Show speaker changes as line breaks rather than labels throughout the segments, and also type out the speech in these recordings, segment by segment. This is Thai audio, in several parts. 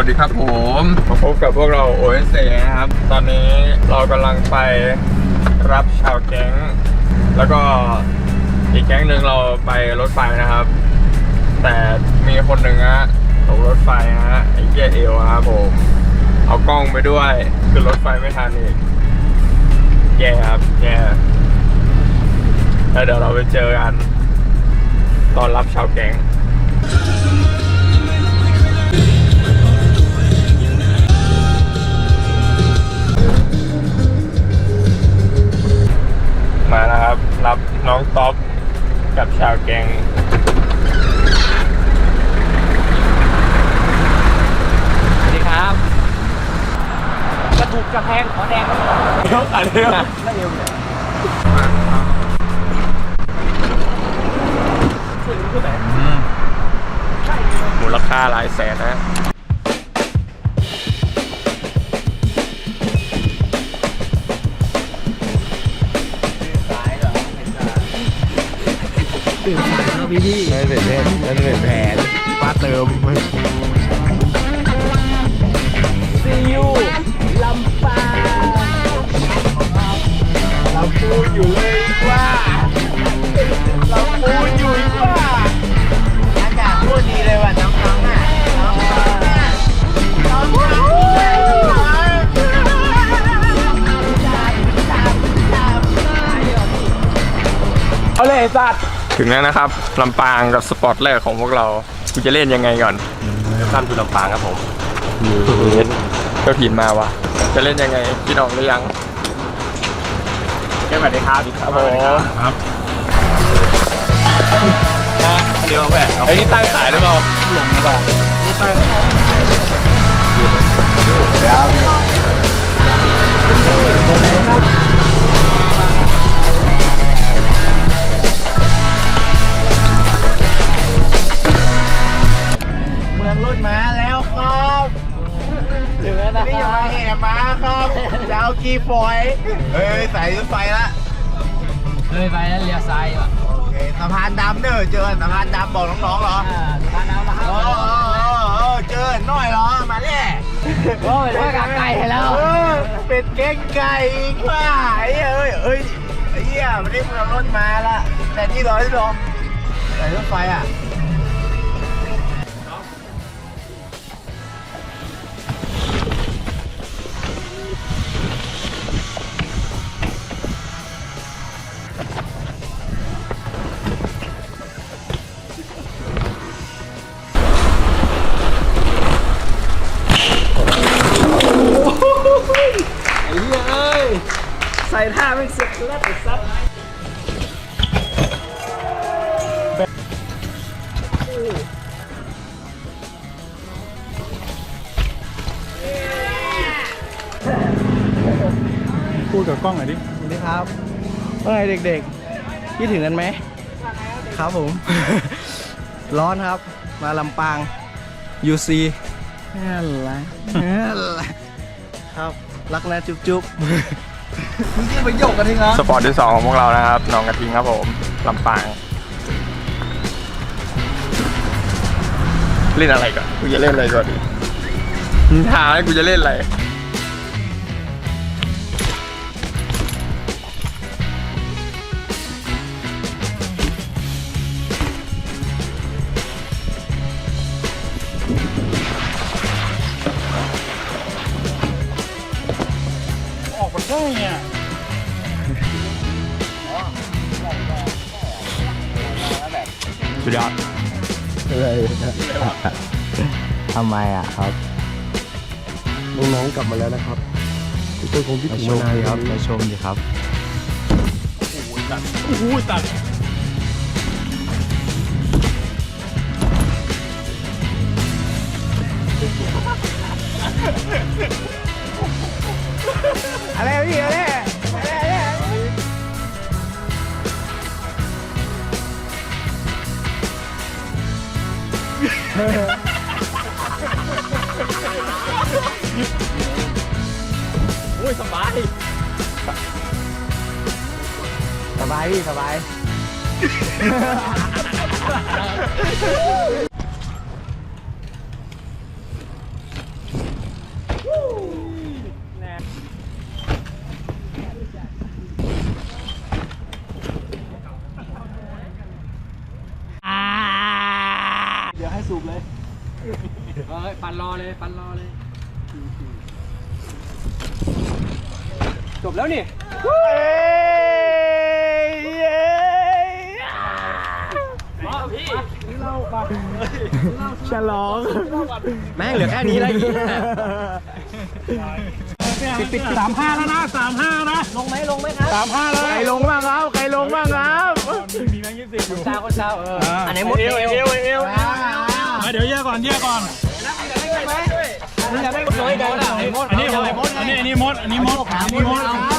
วัสดีครับผมมาพบกับพวกเรา OS นะครับ ตอนนี้เรากำลังไปรับชาวแก๊ง แล้วก็อีกแก๊งหนึ่งเราไปรถไฟนะครับ แต่มีคนหนึ่งฮะตกรถไฟฮะไอ้เหี้ยเอวครับผม เอากล้องไปด้วยคือรถไฟไม่ทันอีกแย่ครับแย่แล้วเดี๋ยวเราไปเจอกัน ตอนรับชาวแก๊ง น้องท็อปกับชาวแก๊ง
สวัสดีครับกระถูกกระแพงขอแดง
เดี๋ยวอันนี้
ไม่เอวเลยช่วยรู้ขึ้นไหน
มูลค่าหลายแสนนะ
ตื่นสายแล้วพี่พี่
ไม่เป็นเล่นไม่เป็นแผนป้าเติม
ซียูลำปางลำพูนอยู่เลยว่าลำพูนอยู่ว่า
อากาศพูดดีเลยว่ะน้องๆอะน้องๆอะน้องๆอะ
เอาเลยสัตว์
ถึงแล้วนะครับลำปางกับสปอร์ตแรกของพวกเรากูจะเล่นยังไงก่อน
ข้ามคือลำปางครับผม
เจ้าถิ่นมาวะจะเล่นยังไงพี่น้องหรือยัง
สวัสดีครับ
ครับผม
ครับเดี๋ยวแหวน
ไอ้นี่ตั้งขายหรือเปล่า
ลงหรือเปล่าเกี
ฝอยเฮ้ยใส่รถไฟละ
เลยไปแล้วเลี้ยวซ้ายว่ะ
โอเคสะพานดำเนอะเจอสะพานดำบอกน้องๆเหรอ
อ่าร้านน้ำนะครั
เออเออเออเออเจอหน่อยเหรอมาเนี่ย
โอ้ยได้กาไก่แล้ว
เออเป็ดเก้งไก่อีกว่าไอ้เอ้ยเอ้ยไอ้เหี้ยมันได้เมืองรถมาละแต่นี่เหรอที่รอใส่รถไฟอะ
พูดกับกล้องหน่อยดิ
สวัสดีครับว่าไงเด็กๆคิดถึงกันไหมครับผม ร้อนครับ มาลำปาง UC นั่นแหละนั่นแหละครับ รักนะจุ๊บจุ๊บมึงจะไปโยกกันทีนะ
สปอร์ตที่สองของพวกเรานะครับหน้องกระทิงครับผมลำปางเล่นอะไรก่อนกูจะเล่นอะไรก่อนดิมึงถามให้กูจะเล่นอะไร สุดยอด
ทำไมอะครับ
น้องๆกลับมาแล้วนะครับทุกคนคงคิด
มา
ถึง
ช
มามนาน
ดี
ค
ค
รั
รับบมาชมดีครับ
โอ้โหตัด
อะไร อ้ยสบาย สบายพี่สบาย
สูบเลยเฮ้ยปันรอ เลยปันรอเลย จบแล้วนี่
ฉลอง แม่งเหลือแค่นี้แล้วอีก
ปิดปิดสามห้าแล้วนะสามห้านะ ลงไหมลงไหมครับสามห้าแล้ว
ใครลงบ้างครับใครลงบ้างครับ
มีแบงค์ยี่สิบอยู่เช้าคนเช้าเออ
อันไหนมดเอวเอวเอวเอว
เดี๋ยวแยกก่อนแยกก่อน
มึง อันอะไอ้มด
อันนี้มดอันนี้อันนี้มดอันนี้มดอันนี้มด
อันนี้มด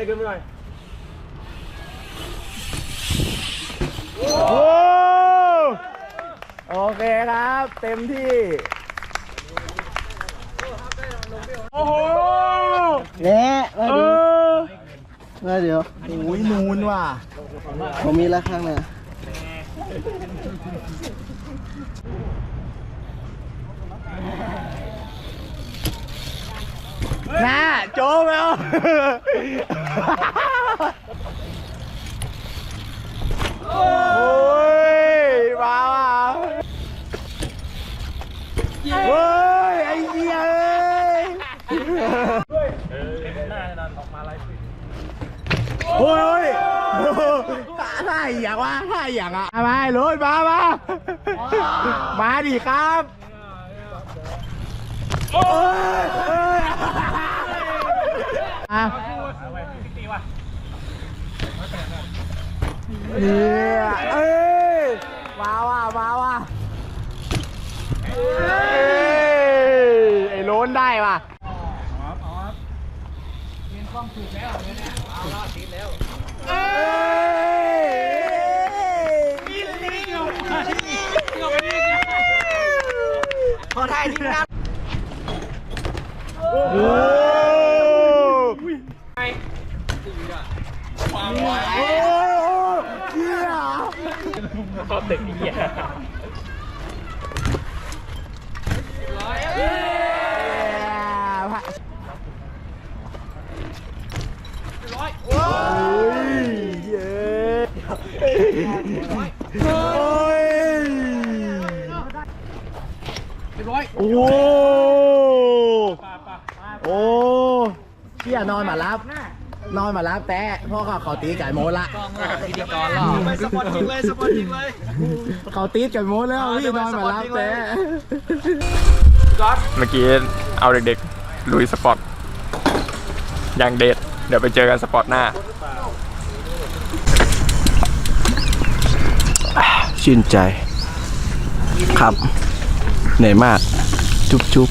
ยี่ดีใจกันไปหน่อย โอ้โอเคครับ เต็มที่ โอ้โหแน่มาดูมาเดี๋ยวโอ้ยนูนว่ะผมมีแล้วข้างเนี่ย น่าโจมแล้วโอ้ยมาว่ะเฮ้ย ไอ้เหี้ยเอ้ยโอ้ยโอ้ยท่าอย่างวะท่าอย่างอะมาเลยมามามาดิครับ โอ้ย อ้ยอะเนี่ยเอ้ยมาว่ะมาว่ะเอ้ยไอ้โล้นได้ว่ะเอ้ยขอถ่ายทีมงานโอ้โหโอ้โหเหี้ย
ชอบเด็กเหี้ย
โอ้ยเย้โอ้ย
เรียบร้อย
โอ้โหโอ้เชี่ยนอนมารับ นอนมารับแต่พ่อเขาเขาตีไก่โมดละ
พิธีกรหรอ
สปอร์ตจริงเลยสปอร์ตจริงเลยเขาตีไก่โมดแล้วพี่นอนมารับแต่
เมื่อกี้เอาเด็กๆลุยสปอร์ตอย่างเด็ดเดี๋ยวไปเจอกันสปอร์ตหน้า
ชื่นใจ ครับ เหนื่อยมาก จุ๊บจุ๊บ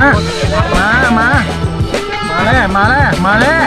มา มา มาแล้ว มาแล้ว มาแล้ว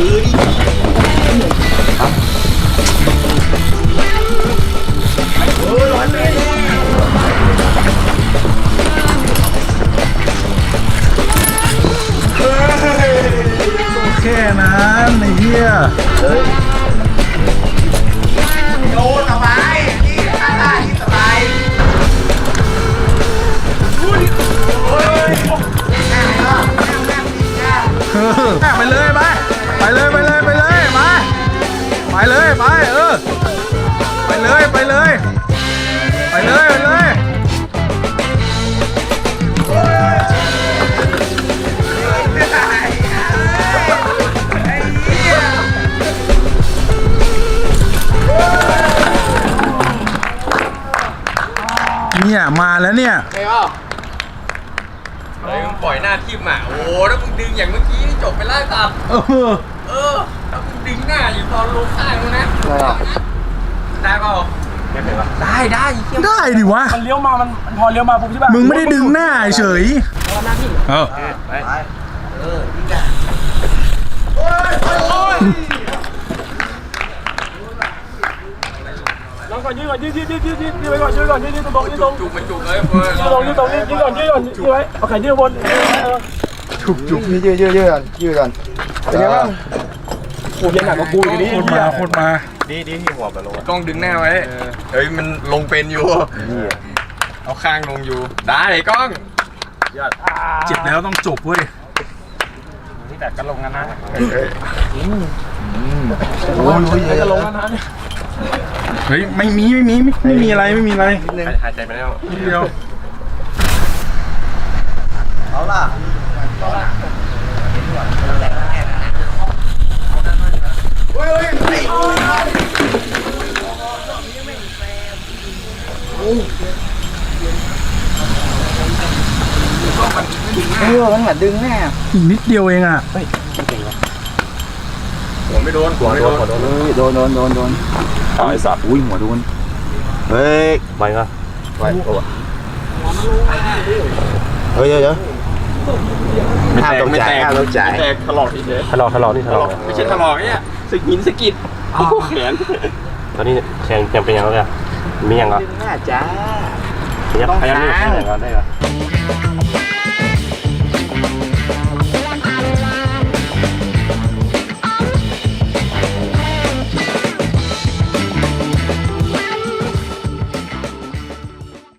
แเนี่
ยมาแล้วเนี่ย
เฮ้ยมึงปล่อยหน้าทิ่มอะโอ้โหถ้ามึงดึงอย่างเมื่อกี้นี่จบไปไล่ตัด
เออ
เออถ้ามึงดึงหน้าอยู่ตอนลงข้างมึงนะได้เปล่าได้ได้เหี้ย
ได้ดิวะ
มันเลี้ยวมามันพอเลี้ยวมาปุ๊บใช่ป่ะ
มึงไม่ได้ดึงหน้าเฉยเออ
ลองก่อ นยืดก่อนยืดยืดยืดยืดยืดยืดไว้ก่อนยืดก่อนยืดยืดตรงยืดตรง
จุกมันจุกเลยเพื่อน
ยืดตรงยืดตรงยืดยืดก่อนยืดก่อนยืดไว้เอาแขนยืดบนเออ
จุกจุกนี่ยืดยืดยืดก่อนยืดก่อนเป็นไงบ้าง
โอ้ยยังหนักกว่ากูอยู่นี่
โคตรมาโคตรมา
กล้องดึงหน้าไว้เฮ้ยมันลงเป็นอยู่เอาข้างลงอยู่ได้กล้อง
เจ็บแล้วต้องจบเว้ย
แต่ก็ลงกันนะ
โอ้ย
จะลงกันนะ
เฮ้ยไม่มีไม่มีไม่ไม่มีอะไรไม่มีอะไร
หายใจไปแล้ว
นิดเดียว
เออมันเหมือนดึงแน่
อีกนิดเดียวเองอะ
หัวไม่โดนหัวไม่โดน
โดนโดนโดนโดน โดนไอ้สัตว์อุ้ยหัวโดนเฮ้ยไปก็ไปโอ้เฮ้ยเดี๋ยวเดี๋ยว
ไม่แตก
ห้ามตก
ไม่
ใจ
แตก
ห้ามตกใจ
ไม่แตกถลอกเฉย
ทะเลาะทะเลาะนี่
ๆถ
ทะ
ลอ
เลาะ
กไม่ใช่ถลอกเนี่ยสกินสกิดโอ้โหแขน
ตอนนี้แข่งยังเป็นยังไงมียังเหรอ
หน้าจ้า
พยักพยักนี่
ต้องค้าง
แข่งกันได้เหรอ